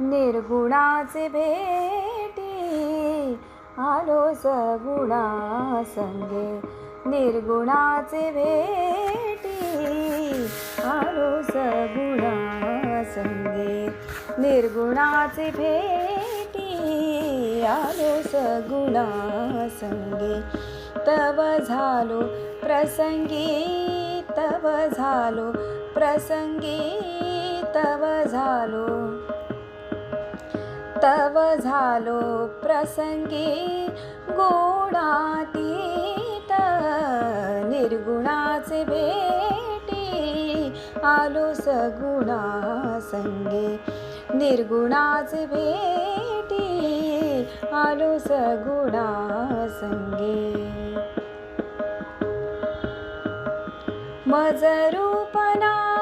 निर्गुणाचे भेटी आलो सगुणा संगे निर्गुणाचे भेटी आलो सगुणा संगे निर्गुणाचे भेटी आलो सगुणा संगे तव झालो प्रसंगी तव झालो प्रसंगी तव झालो. तव झालो प्रसंगी गुणाती निर्गुणाचे भेटी आलो सगुणा संगे. निर्गुणाचे भेटी आलो सगुणा संगे. मजरूपना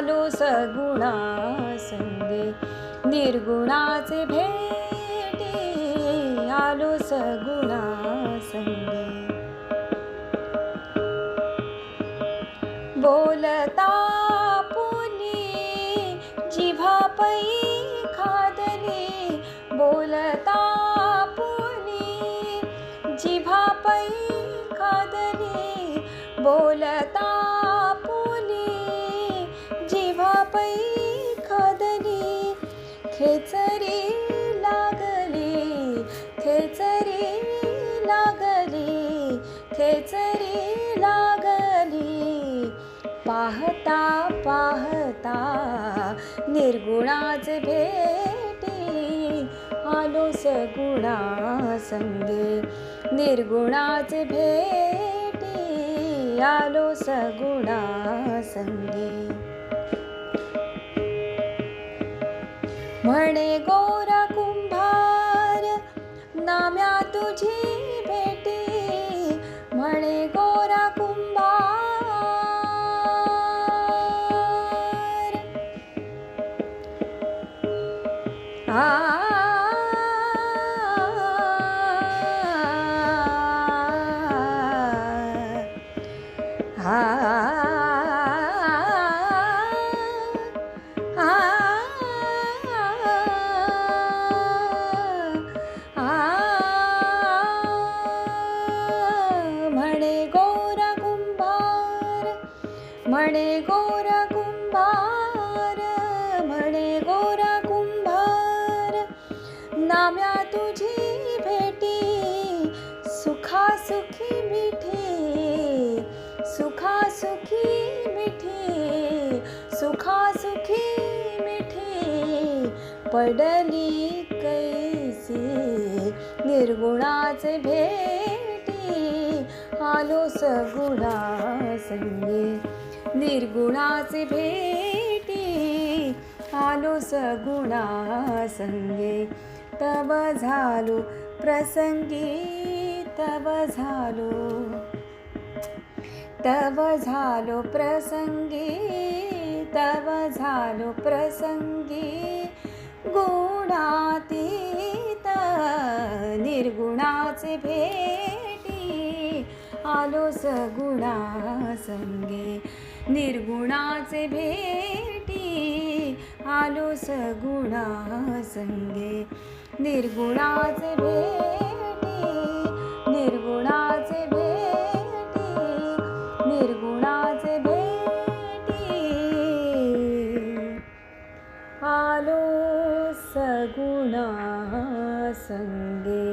झालो सगुणा संगे निर्गुणाचे भेटी आलो सगुणा संगे बोलता पुनी जिभा पै खादली. बोलता खेचरी लागली पाहता पाहता निर्गुणाच भेटी आलो सगुणा संगे निर्गुणाच भेटी आलो सगुणा संगे म्हणे गोर आ म्हणे गोरा कुंभार म्हणे नाम्या तुझी भेटी सुखा सुखी मिठी सुखा सुखी मिठी सुखा सुखी मिठी पडली कैसी निर्गुणाचे भेटी आलो सगुणा संगे निर्गुणाचे भेटी आलो सगुणा संगे. तव झालो प्रसंगी तव झालो. तव झालो प्रसंगी तव झालो प्रसंगी. गुणातीत निर्गुणाचे भेटी. आलो सगुणा संगे. निर्गुणाचे भेटी. आलो सगुणा संगे. निर्गुणाच भेटी निर्गुणाच भेटी निर्गुणाच भेटी. आलो सगुणा संगे.